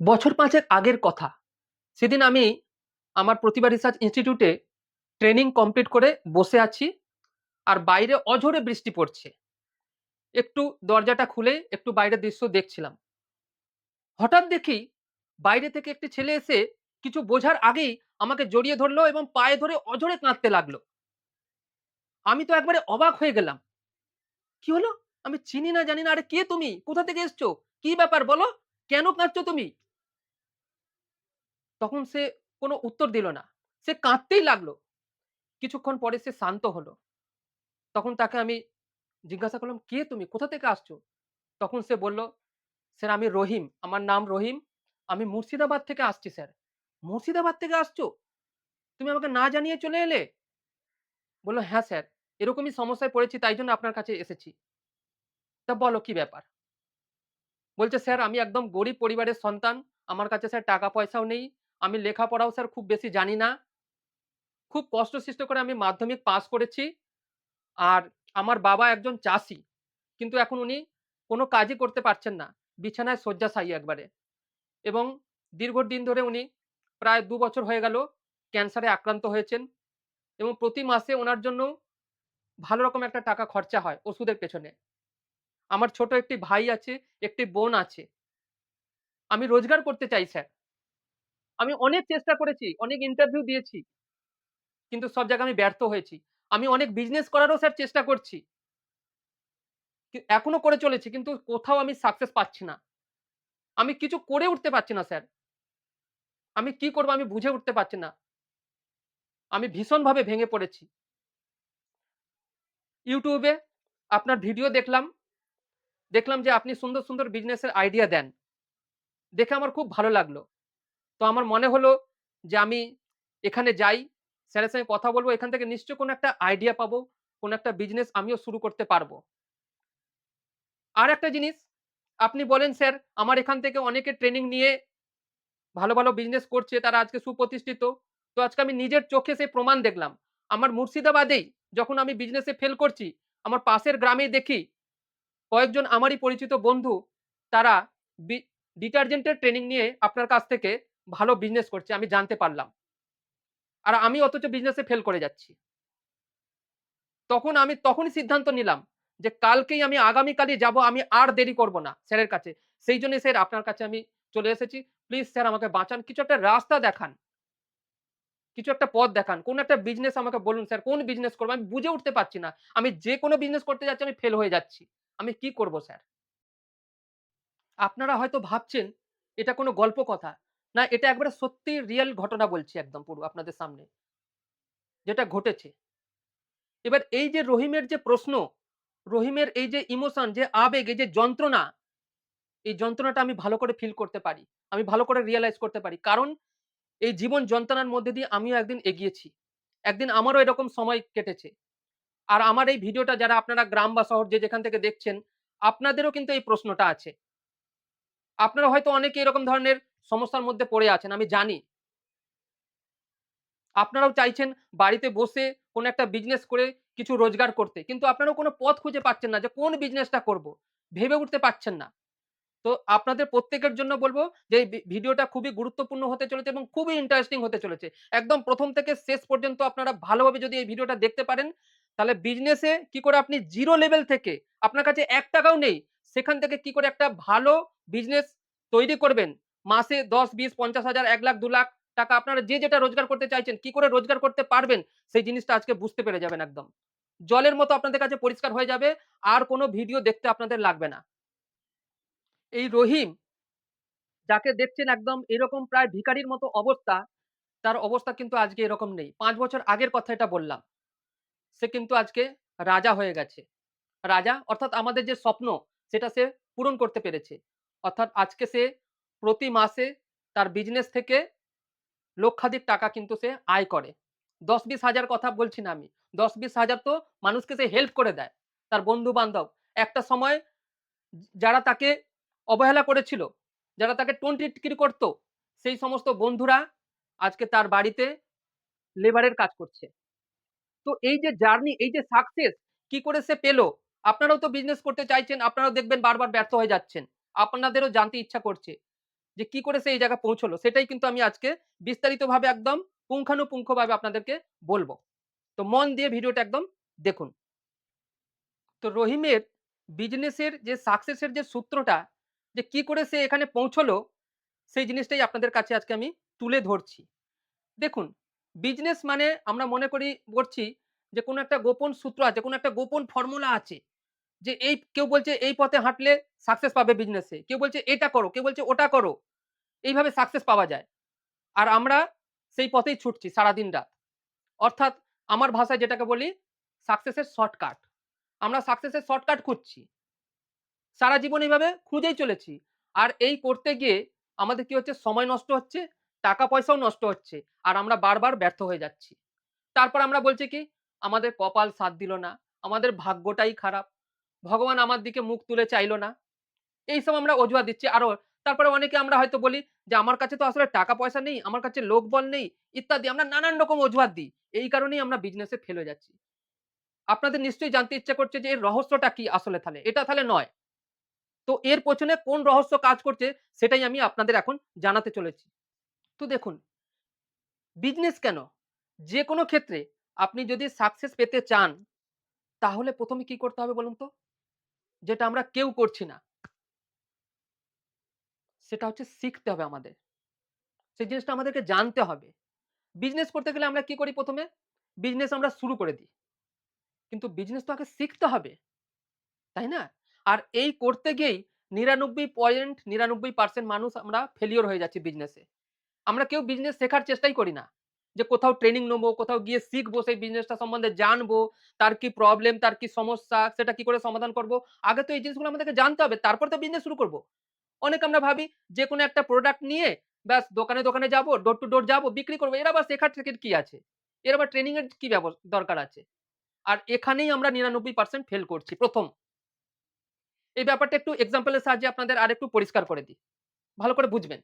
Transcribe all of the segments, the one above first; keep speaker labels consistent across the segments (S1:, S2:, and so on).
S1: বছর ৫ এক আগের কথা। সেদিন আমি আমার প্রতিভা রিসার্চ ইনস্টিটিউটে ট্রেনিং কমপ্লিট করে বসে আছি। আর বাইরে অঝোরে বৃষ্টি পড়ছে। একটু দরজাটা খুলে একটু বাইরের দৃশ্য দেখছিলাম। হঠাৎ দেখি বাইরে থেকে একটি ছেলে এসে কিছু বোঝার আগেই আমাকে জড়িয়ে ধরলো এবং পায়ে ধরে অঝরে কাঁদতে লাগল। আমি তো একবারে অবাক হয়ে গেলাম। কি হলো? আমি চিনি না, জানি না। আরে কে তুমি? কোথা থেকে এসছো? কি ব্যাপার বলো? কেন কাঁদছো তুমি? তখন সে কোনো উত্তর দিল না। সে কাঁদতেই লাগল। কিছুক্ষণ পরে সে শান্ত হলো। তখন তাকে আমি জিজ্ঞাসা করলাম, "কে তুমি? কোথা থেকে আসছো?" তখন সে বলল, "স্যার আমি রহিম। আমার নাম রহিম। আমি মুর্শিদাবাদ থেকে আসছি স্যার।" "মুর্শিদাবাদ থেকে আসছো? তুমি আমাকে না জানিয়ে চলে এলে?" বলল "হ্যাঁ স্যার, এরকমই সমস্যায় পড়েছি তাই জন্য আপনার কাছে এসেছি।" "তা বলো কি ব্যাপার?" বলছে, "স্যার আমি একদম গরিব পরিবারের সন্তান। আমার কাছে স্যার টাকা পয়সাও নেই। আমি লেখাপড়াও স্যার খুব বেশি জানি না। খুব কষ্ট-সৃষ্ট করে আমি মাধ্যমিক পাস করেছি। আর আমার বাবা একজন চাষি কিন্তু এখন উনি কোনো কাজই করতে পারছেন না। বিছানায় শয্যাশায়ী একবারে। এবং দীর্ঘদিন ধরে উনি প্রায় দু বছর হয়ে গেল ক্যান্সারে আক্রান্ত হয়েছেন। এবং প্রতি মাসে ওনার জন্য ভালো রকম একটা টাকা খরচা হয় ওষুধের পেছনে। আমার ছোট একটি ভাই আছে, একটি বোন আছে। আমি রোজগার করতে চাই স্যার। আমি অনেক চেষ্টা করেছি, অনেক ইন্টারভিউ দিয়েছি। কিন্তু সব জায়গায় আমি ব্যর্থ হয়েছি। আমি অনেক বিজনেস করারও স্যার চেষ্টা করছি। এখনও করে চলেছি কিন্তু কোথাও আমি সাকসেস পাচ্ছি না। আমি কিছু করে উঠতে পারছি না স্যার। আমি কি করব আমি বুঝে উঠতে পারছি না। আমি ভীষণভাবে ভেঙে পড়েছি। ইউটিউবে আপনার ভিডিও দেখলাম। দেখলাম যে আপনি সুন্দর, সুন্দর বিজনেসের আইডিয়া দেন। দেখে আমার খুব ভালো লাগল। তো আমার মনে হলো যে আমি এখানে যাই, স্যারের সঙ্গে কথা বলব এখান থেকে নিশ্চয়ই কোনো একটা আইডিয়া পাবো। কোনো একটা বিজনেস আমিও শুরু করতে পারব। আর একটা জিনিস, আপনি বলেন স্যার আমার এখান থেকে অনেকে ট্রেনিং নিয়ে ভালো, ভালো বিজনেস করছে। তারা আজকে সুপ্রতিষ্ঠিত। তো আজকে আমি নিজের চোখে সেই প্রমাণ দেখলাম। আমার মুর্শিদাবাদেই যখন আমি বিজনেসে ফেল করছি, আমার পাশের গ্রামেই দেখি কয়েকজন আমারই পরিচিত বন্ধু তারা ডিটারজেন্টের ট্রেনিং নিয়ে আপনার কাছ থেকে ভালো বিজনেস করছে। আমি জানতে পারলাম। আর আমি অথচ বিজনেসে ফেল করে যাচ্ছি। তখন আমি তখনই সিদ্ধান্ত নিলাম যে কালকেই আমি আগামীকালই যাব। আমি আর দেরি করব না স্যারের কাছে। সেইজন্য স্যার আপনার কাছে আমি চলে এসেছি। প্লিজ স্যার আমাকে বাঁচান। কিছু একটা রাস্তা দেখান। কিছু একটা পথ দেখান। কোন একটা বিজনেস আমাকে বলুন স্যার, কোন বিজনেস করব আমি বুঝে উঠতে পারছি না। আমি যে কোনো বিজনেস করতে যাচ্ছি, আমি ফেল হয়ে যাচ্ছি। আমি কি করব স্যার? আপনারা হয়তো ভাবছেন, এটা কোনো গল্প কথা। না এটা একবারে সত্যি রিয়াল ঘটনা বলছি একদম পুরো আপনাদের সামনে। যেটা ঘটেছে। এবার এই যে রহিমের যে প্রশ্ন, রহিমের এই যে ইমোশন যে আবেগ, এই যে যন্ত্রণা, এই যন্ত্রণাটা আমি ভালো করে ফিল করতে পারি। আমি ভালো করে রিয়েলাইজ করতে পারি। কারণ এই জীবন যন্ত্রণার মধ্যে দিয়ে আমিও একদিন এগিয়েছি। একদিন আমারও এরকম সময় কেটেছে। আর আমার এই ভিডিওটা যারা আপনারা গ্রাম বা শহর যে যেখান থেকে দেখছেন, আপনাদেরও কিন্তু এই প্রশ্নটা আছে। আপনারা হয়তো অনেকে এরকম ধরনের সমস্যার মধ্যে পড়ে আছেন, আমি জানি। আপনারাও চাইছেন বাড়িতে বসে কোনো একটা বিজনেস করে কিছু রোজগার করতে। কিন্তু আপনারাও কোনো পথ খুঁজে পাচ্ছেন না যে কোন বিজনেসটা করব। ভেবে উঠতে পারছেন না। তো আপনাদের প্রত্যেকের জন্য বলব যে ভিডিওটা খুবই গুরুত্বপূর্ণ হতে চলেছে এবং খুবই ইন্টারেস্টিং হতে চলেছে। একদম প্রথম থেকে শেষ পর্যন্ত আপনারা ভালোভাবে যদি এই ভিডিওটা দেখতে পারেন, তাহলে বিজনেসে কি করে আপনি জিরো লেভেল থেকে আপনার কাছে এক টাকাও নেই, সেখান থেকে কি করে একটা ভালো বিজনেস তৈরি করবেন। মাসে দশ বিশ পঞ্চাশ হাজার এক লাখ, দু লাখ টাকা আপনারা যে যেটা রোজগার করতে চাইছেন, কি করে রোজগার করতে পারবেন, সেই জিনিসটা আজকে বুঝতে পেরে যাবেন একদম। জলের মতো আপনাদের কাছে পরিষ্কার হয়ে যাবে। আর কোনো ভিডিও দেখতে আপনাদের লাগবে না। এই রহিম যাকে দেখছেন একদম এরকম প্রায় ভিখারির মতো অবস্থা, তার অবস্থা কিন্তু আজকে এরকম নেই। পাঁচ বছর আগের কথা এটা বললাম। সে কিন্তু আজকে রাজা হয়ে গেছে। রাজা অর্থাৎ আমাদের যে স্বপ্ন সেটা সে পূরণ করতে পেরেছে। অর্থাৎ আজকে সে প্রতি মাসে তার বিজনেস থেকে লক্ষাধিক টাকা কিন্তু সে আয় করে। দশ বিশ হাজার কথা বলছি না আমি। দশ বিশ হাজার তো মানুষকে সে হেল্প করে দেয়। তার বন্ধু-বান্ধব। একটা সময় যারা তাকে অবহেলা করেছিল, যারা তাকে টোন-টিটকিরি করত, সেই সমস্ত বন্ধুরা আজকে তার বাড়িতে লেবারের কাজ করছে। তো এই যে জার্নি, এই যে সাকসেস কি করে সে পেল? আপনারাও তো বিজনেস করতে চাইছেন, আপনারাও দেখবেন বারবার ব্যর্থ হয়ে যাচ্ছেন। আপনাদেরও জানতে ইচ্ছা করছে। যে কি করে সে এই জায়গায় পৌঁছলো সেটাই কিন্তু আমি আজকে বিস্তারিতভাবে একদম পুঙ্খানুপুঙ্খভাবে আপনাদেরকে বলব তো মন দিয়ে ভিডিওটা একদম দেখুন। তো রহিমের বিজনেসের যে সাকসেসের যে সূত্রটা যে কি করে সে এখানে পৌঁছলো সেই জিনিসটাই আপনাদের কাছে আজকে আমি তুলে ধরছি। দেখুন বিজনেস মানে আমরা মনে করি করছি যে কোনো একটা গোপন সূত্র আছে, কোনো একটা গোপন ফর্মুলা আছে। যে এই কেউ বলছে এই পথে হাঁটলে সাকসেস পাবে বিজনেসে। কেউ বলছে এটা করো, কেউ বলছে ওটা করো। এইভাবে সাকসেস পাওয়া যায়। আর আমরা সেই পথেই ছুটছি সারাদিন রাত। অর্থাৎ আমার ভাষায় যেটাকে বলি সাকসেসের শর্টকাট। আমরা সাকসেসের শর্টকাট খুঁজছি। সারা জীবন এইভাবে খুঁজেই চলেছি। আর এই করতে গিয়ে আমাদের কি হচ্ছে সময় নষ্ট হচ্ছে, টাকা পয়সাও নষ্ট হচ্ছে। আর আমরা বারবার ব্যর্থ হয়ে যাচ্ছি। তারপর আমরা বলছি কি আমাদের কপাল সাথ দিল না, আমাদের ভাগ্যটাই খারাপ। ভগবান আমার দিকে মুখ তুলে চাইলো না। এইসব আমরা অজুহাত দিচ্ছি। আরও তারপরে অনেকে আমরা হয়তো বলি যে আমার কাছে তো আসলে টাকা পয়সা নেই, আমার কাছে লোকবল নেই ইত্যাদি আমরা নানান রকম অজুহাত দিই। এই কারণেই আমরা বিজনেসে ফেলে যাচ্ছি। আপনাদের নিশ্চয়ই জানতে ইচ্ছা করছে যে এর রহস্যটা কি আসলে তাহলে? এটা তাহলে নয়। তো এর পেছনে কোন রহস্য কাজ করছে সেটাই আমি আপনাদের এখন জানাতে চলেছি। তো দেখুন বিজনেস কেন? যে কোনো ক্ষেত্রে আপনি যদি সাকসেস পেতে চান, তাহলে ১ম এ কি করতে হবে বলুন তো? যেটা আমরা কেউ করছি না। সেটা হচ্ছে শিখতে হবে আমাদের। সেই জিনিসটা আমাদেরকে জানতে হবে। বিজনেস করতে গেলে আমরা কি করি প্রথমে বিজনেস আমরা শুরু করে দিই। কিন্তু বিজনেস তো আগে শিখতে হবে। তাই না? আর এই করতে গিয়েই ৯৯.৯৯% মানুষ আমরা ফেলিওর হয়ে যাচ্ছি বিজনেসে। আমরা কেউ বিজনেস শেখার চেষ্টাই করি না। যে কোথাও ট্রেনিং নেব, কোথাও গিয়ে শিখব সেই বিজনেসটা সম্বন্ধে জানব, তার কি প্রবলেম, তার কি সমস্যা, সেটা কি করে সমাধান করব। আগে তো এই জিনিসগুলো আমাদেরকে জানতে হবে। তারপর তো বিজনেস শুরু করব। অনেকে আমরা ভাবি যে কোনো একটা প্রোডাক্ট নিয়ে ব্যাস দোকানে, দোকানে যাব, ডোর টু ডোর যাব, বিক্রি করব। এর আবার শেখার থেকে কি আছে? এর আবার ট্রেনিং এর কি দরকার আছে? আর এখানেই আমরা ৯৯% ফেল করছি প্রথম এই ব্যাপারটা একটু এক্সাম্পলের সাহায্যে আপনাদের আরেকটু পরিষ্কার করে দিই। ভালো করে বুঝবেন।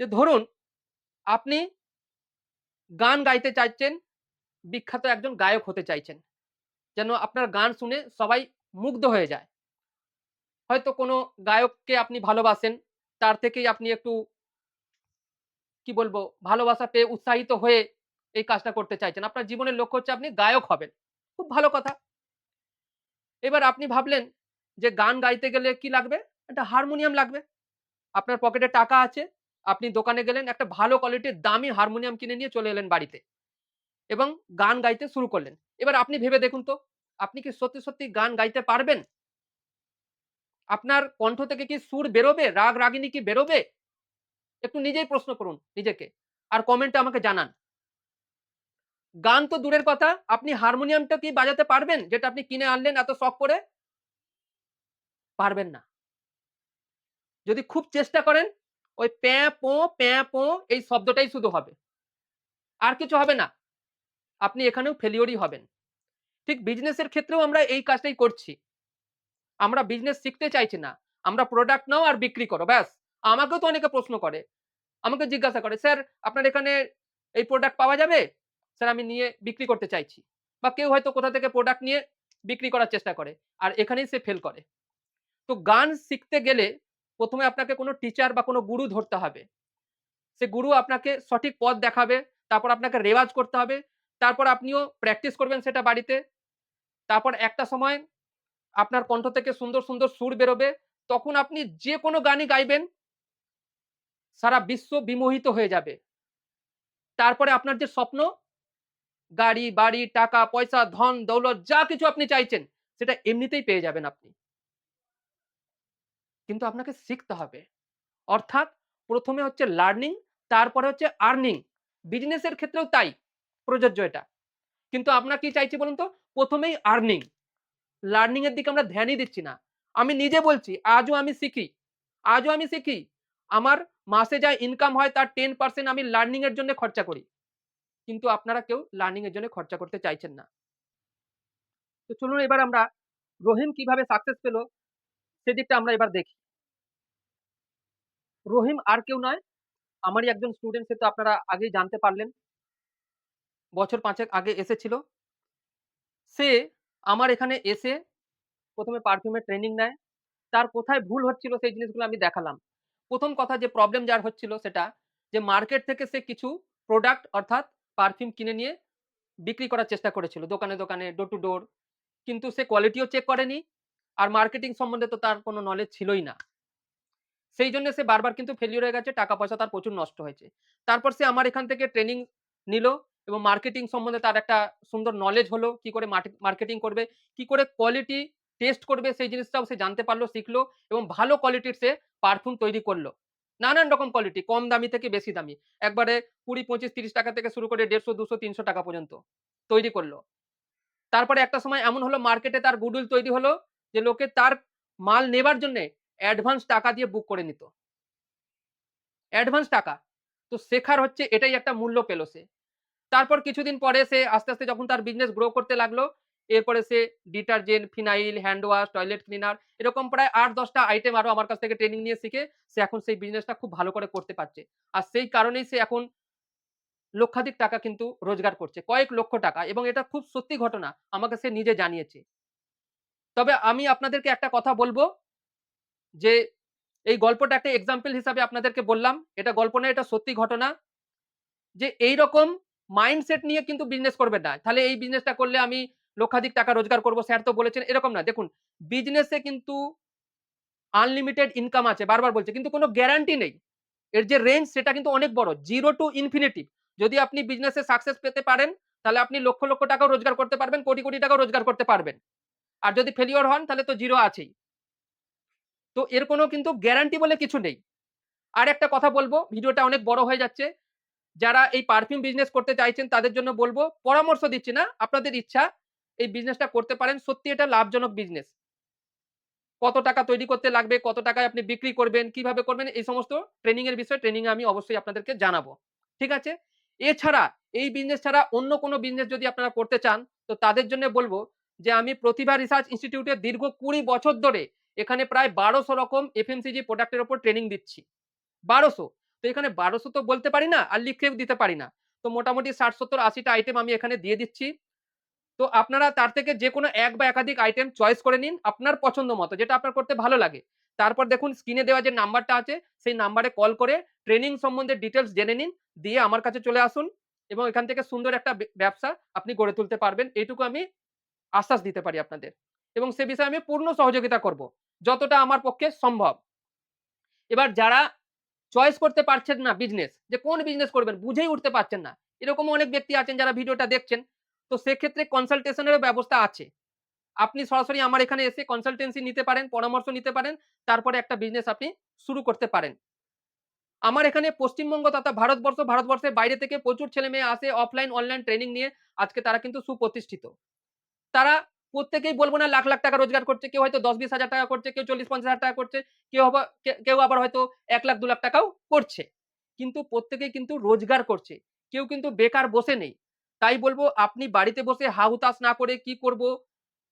S1: যে ধরুন আপনি গান গাইতে চাইছেন, বিখ্যাত একজন গায়ক হতে চাইছেন। যেন আপনার গান শুনে সবাই মুগ্ধ হয়ে যায়। হয়তো কোনো গায়ককে আপনি ভালোবাসেন, তার থেকেই আপনি একটু কি বলব ভালোবাসা পেয়ে উৎসাহিত হয়ে এই কাজটা করতে চাইছেন। আপনার জীবনের লক্ষ্য হচ্ছে আপনি গায়ক হবেন। খুব ভালো কথা। এবার আপনি ভাবলেন যে গান গাইতে গেলে কি লাগবে? একটা হারমোনিয়াম লাগবে। আপনার পকেটে টাকা আছে। আপনি দোকানে গেলেন একটা ভালো কোয়ালিটির দামি হারমোনিয়াম কিনে নিয়ে চলে এলেন বাড়িতে। এবং গান গাইতে শুরু করলেন। এবার আপনি ভেবে দেখুন তো, আপনি কি সত্যি, সত্যি গান গাইতে পারবেন? আপনার কণ্ঠ থেকে কি সুর বেরোবে? রাগ রাগিনী কি বেরোবে? একটু নিজেই প্রশ্ন করুন নিজেকে। আর কমেন্টে আমাকে জানান। গান তো দূরের কথা, আপনি হারমোনিয়ামটা কি বাজাতে পারবেন? যেটা আপনি কিনে আনলেন এত শখ করে? পারবেন না। যদি খুব চেষ্টা করেন, ওই প্যাঁ, পোঁ, প্যাঁ, পোঁ এই শব্দটাই শুধু হবে। আর কিছু হবে না। আপনি এখানেও ফেলিওরই হবেন। ঠিক বিজনেসের ক্ষেত্রেও আমরা এই কাজটাই করছি। আমরা বিজনেস শিখতে চাইছি না। আমরা প্রোডাক্ট নাও আর বিক্রি করো ব্যাস। আমাকেও তো অনেকে প্রশ্ন করে। আমাকে জিজ্ঞাসা করে, "স্যার আপনার এখানে এই প্রোডাক্ট পাওয়া যাবে?" স্যার আমি নিয়ে বিক্রি করতে চাইছি। বা কেউ হয়তো কোথা থেকে প্রোডাক্ট নিয়ে বিক্রি করার চেষ্টা করে। আর এখানেই সে ফেল করে। তো গান শিখতে গেলে প্রথমে আপনাকে কোনো টিচার বা কোনো গুরু ধরতে হবে। সে গুরু আপনাকে সঠিক পথ দেখাবে। তারপর আপনাকে রেওয়াজ করতে হবে। তারপর আপনিও প্র্যাকটিস করবেন সেটা বাড়িতে। তারপর একটা সময় আপনার কণ্ঠ থেকে সুন্দর, সুন্দর সুর বেরোবে। তখন আপনি যে কোনো গানই গাইবেন সারা বিশ্ব বিমোহিত হয়ে যাবে। তারপরে আপনার যে স্বপ্ন গাড়ি, বাড়ি, টাকা, পয়সা, ধন, দৌলত যা কিছু আপনি চাইছেন সেটা এমনিতেই পেয়ে যাবেন আপনি। কিন্তু আপনাকে শিখতে হবে। অর্থাৎ প্রথমে হচ্ছে লার্নিং তারপরে হচ্ছে আর্নিং। বিজনেসের ক্ষেত্রেও তাই প্রযোজ্য এটা। কিন্তু আপনার কি চাইছি বলুন তো? প্রথমেই আর্নিং। লার্নিং এর দিকে আমরা ধ্যানই দিচ্ছি না। আমি নিজে বলছি আজও আমি শিখি। আজও আমি শিখি। আমার মাসে যা ইনকাম হয় তার 10% আমি লার্নিং এর জন্য খরচা করি। কিন্তু আপনারা কেউ লার্নিং এর জন্য খরচা করতে চাইছেন না। তো চলুন এবার আমরা রহিম কীভাবে সাকসেস পেল সেদিকটা আমরা এবার দেখি। রহিম আর কেউ নয়, আমারই একজন স্টুডেন্ট সে তো আপনারা আগেই জানতে পারলেন। বছর পাঁচেক আগে এসেছিল। সে আমার এখানে এসে ১ম এ পারফিউমের ট্রেনিং নেয়। তার কোথায় ভুল হচ্ছিল সেই জিনিসগুলো আমি দেখালাম। প্রথম কথা যে প্রবলেম যার হচ্ছিল সেটা যে মার্কেট থেকে সে কিছু প্রোডাক্ট অর্থাৎ পারফিউম কিনে নিয়ে বিক্রি করার চেষ্টা করেছিল দোকানে দোকানে ডোর টু ডোর কিন্তু সে কোয়ালিটিও চেক করেনি আর মার্কেটিং সম্বন্ধে তো তার কোনো নলেজ ছিলই না সেই জন্য সে বারবার কিন্তু ফেলিওর হয়ে গেছে, টাকা পয়সা তার প্রচুর নষ্ট হয়েছে তারপর সে আমার এখান থেকে ট্রেনিং নিল এবং মার্কেটিং সম্বন্ধে তার একটা সুন্দর নলেজ হলো, কি করে মার্কেটিং করবে, কি করে কোয়ালিটি টেস্ট করবে, সেই জিনিসটাও সে জানতে পারল, শিখলো এবং ভালো কোয়ালিটির সে পারফিউম তৈরি করল। নানান রকম কোয়ালিটি কম দামি থেকে বেশি দামি। একবারে কুড়ি, পঁচিশ, তিরিশ টাকা থেকে শুরু করে দেড়শো, দুশো, তিনশো টাকা পর্যন্ত তৈরি করল। তারপরে একটা সময় এমন হলো মার্কেটে তার গুডউইল তৈরি হলো যে লোকে তার মাল নেবার জন্য অ্যাডভান্স টাকা দিয়ে বুক করে নিত। অ্যাডভান্স টাকা। তো শেখার হচ্ছে এটাই একটা মূল্য পেল সে। তারপর কিছুদিন পরে সে আস্তে আস্তে যখন তার বিজনেস গ্রো করতে লাগল, এরপরে সে detergent phenyl hand wash toilet cleaner এরকম প্রায় আট, দশটা আইটেম আরও আমার কাছ থেকে ট্রেনিং নিয়ে শিখে সে এখন সেই বিজনেসটা খুব ভালো করে করতে পারছে। আর সেই কারণেই সে এখন লক্ষাধিক টাকা কিন্তু রোজগার করছে, কয়েক লক্ষ টাকা এবং এটা খুব সত্যি ঘটনা, আমাকে সে নিজে জানিয়েছে। তবে আমি আপনাদেরকে একটা কথা বলব, যে এই গল্পটা একটা এক্সাম্পল হিসাবে আপনাদেরকে বললাম, এটা গল্প না এটা সত্যি ঘটনা, যে এই রকম মাইন্ডসেট নিয়ে কিন্তু বিজনেস করবে না। তাহলে এই বিজনেসটা করলে আমি লক্ষাধিক টাকা রোজগার করব। স্যার তো বলেছেন এরকম না। দেখুন বিজনেসে কিন্তু আনলিমিটেড ইনকাম আছে। বারবার বলছে, কিন্তু কোনো গ্যারান্টি নেই। এর যে রেঞ্জ সেটা কিন্তু অনেক বড়। জিরো টু ইনফিনিটি যদি আপনি বিজনেসে সাকসেস পেতে পারেন, তাহলে আপনি লক্ষ লক্ষ টাকাও রোজগার করতে পারবেন, কোটি কোটি টাকাও রোজগার করতে পারবেন। আর যদি ফেলিওর হন, তাহলে তো জিরো আছেই। তো এর কোনো কিন্তু গ্যারান্টি বলে কিছু নেই। আর একটা কথা বলব ভিডিওটা অনেক বড় হয়ে যাচ্ছে। যারা এই পারফিউম বিজনেস করতে চাইছেন, তাদের জন্য বলব, পরামর্শ দিচ্ছি না, আপনাদের ইচ্ছা এই বিজনেসটা করতে পারেন, সত্যি এটা লাভজনক বিজনেস কত টাকা তৈরি করতে লাগবে, কত টাকায় আপনি বিক্রি করবেন, কীভাবে করবেন, এই সমস্ত ট্রেনিং এর বিষয়ে ট্রেনিং আমি অবশ্যই আপনাদেরকে জানাব। ঠিক আছে? এছাড়া এই বিজনেস ছাড়া অন্য কোনো বিজনেস যদি আপনারা করতে চান, তো তাদের জন্য বলব যে আমি প্রতিভা রিসার্চ ইনস্টিটিউটে দীর্ঘ কুড়ি বছর ধরে এখানে প্রায় বারোশো রকম এফএমসিজি প্রোডাক্টের উপর ট্রেনিং দিচ্ছি। বারোশো। তো এখানে বারোশো তো বলতে পারি না আর লিখেও দিতে পারি না। তো মোটামুটি ষাট, সত্তর, আশিটা আইটেম আমি এখানে দিয়ে দিচ্ছি। তো আপনারা তার থেকে যে কোনো এক বা একাধিক আইটেম চয়েস করে নিন আপনার পছন্দ মতো, যেটা আপনার করতে ভালো লাগে। তারপর দেখুন স্ক্রিনে দেওয়া যে নাম্বারটা আছে, সেই নাম্বারে কল করে ট্রেনিং সম্বন্ধে ডিটেলস জেনে নিন, দিয়ে আমার কাছে চলে আসুন এবং এখান থেকে সুন্দর একটা ব্যবসা আপনি গড়ে তুলতে পারবেন, এইটুকু আমি আশ্বাস দিতে পারি আপনাদের। এবং সে বিষয়ে আমি পূর্ণ সহযোগিতা করব, যতটা আমার পক্ষে সম্ভব। এবার যারা চয়েস করতে পারছেন না বিজনেস যে কোন বিজনেস করবেন বুঝেই উঠতে পারছেন না। এরকম অনেক ব্যক্তি আছেন যারা ভিডিওটা দেখছেন। তো সেক্ষেত্রে কনসালটেশনেরও ব্যবস্থা আছে। আপনি সরাসরি আমার এখানে এসে কনসালটেন্সি নিতে পারেন, পরামর্শ নিতে পারেন, তারপরে একটা বিজনেস আপনি শুরু করতে পারেন। আমার এখানে পশ্চিমবঙ্গ তথা ভারতবর্ষ, ভারতবর্ষের বাইরে থেকে প্রচুর ছেলে মেয়ে আসে অফলাইন অনলাইন ট্রেনিং নিয়ে। আজকে তারা কিন্তু সুপ্রতিষ্ঠিত। তারা প্রত্যেকেই বলব না লাখ লাখ টাকা রোজগার করছে, কেউ হয়তো দশ বিশ হাজার টাকা করছে, কেউ চল্লিশ পঞ্চাশ হাজার টাকা করছে, কেউ আবার কেউ আবার হয়তো এক লাখ, দু লাখ টাকাও করছে। কিন্তু প্রত্যেকেই কিন্তু রোজগার করছে, কেউ কিন্তু বেকার বসে নেই। তাই বলব আপনি বাড়িতে বসে হাহুতাস না করে কি করব,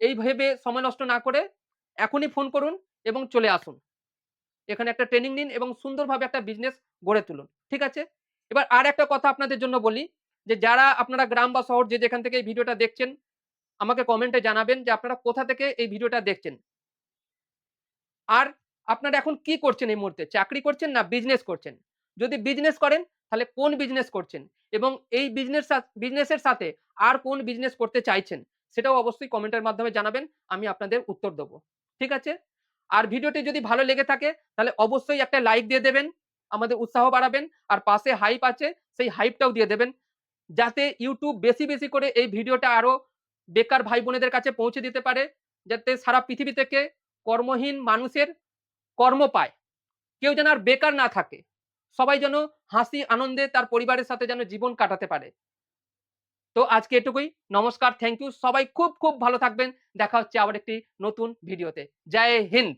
S1: এই ভেবে সময় নষ্ট না করে এখনই ফোন করুন এবং চলে আসুন। এখানে একটা ট্রেনিং নিন এবং সুন্দরভাবে একটা বিজনেস গড়ে তুলুন, ঠিক আছে? এবার আর একটা কথা আপনাদের জন্য বলি, যে যারা আপনারা গ্রাম বা শহর যে যেখান থেকে এই ভিডিওটা দেখছেন আমাকে কমেন্টে জানাবেন যে আপনারা কোথা থেকে এই ভিডিওটা দেখছেন। আর আপনারা এখন কি করছেন এই মুহূর্তে? চাকরি করছেন না বিজনেস করছেন? যদি বিজনেস করেন, তাহলে কোন বিজনেস করছেন? এবং এই বিজনেস বিজনেসের সাথে আর কোন বিজনেস করতে চাইছেন? সেটাও অবশ্যই কমেন্টের মাধ্যমে জানাবেন, আমি আপনাদের উত্তর দেবো। ঠিক আছে? আর ভিডিওটি যদি ভালো লেগে থাকে, তাহলে অবশ্যই একটা লাইক দিয়ে দেবেন, আমাদের উৎসাহ বাড়াবেন, আর পাশে হাইপ আছে, সেই হাইপটাও দিয়ে দেবেন, যাতে ইউটিউব বেশি বেশি করে এই ভিডিওটা আরও বেকার ভাই বোনেদের কাছে পৌঁছে দিতে পারে, যাতে সারা পৃথিবী থেকে কর্মহীন মানুষের কর্ম পায়। কেউ যেন আর বেকার না থাকে। সবাই যেন হাসি, আনন্দে তার পরিবারের সাথে যেন জীবন কাটাতে পারে। তো আজকে এটুকুই। নমস্কার, থ্যাংক ইউ। সবাই খুব খুব ভালো থাকবেন। দেখা হচ্ছে আবার একটি নতুন ভিডিওতে। জয় হিন্দ!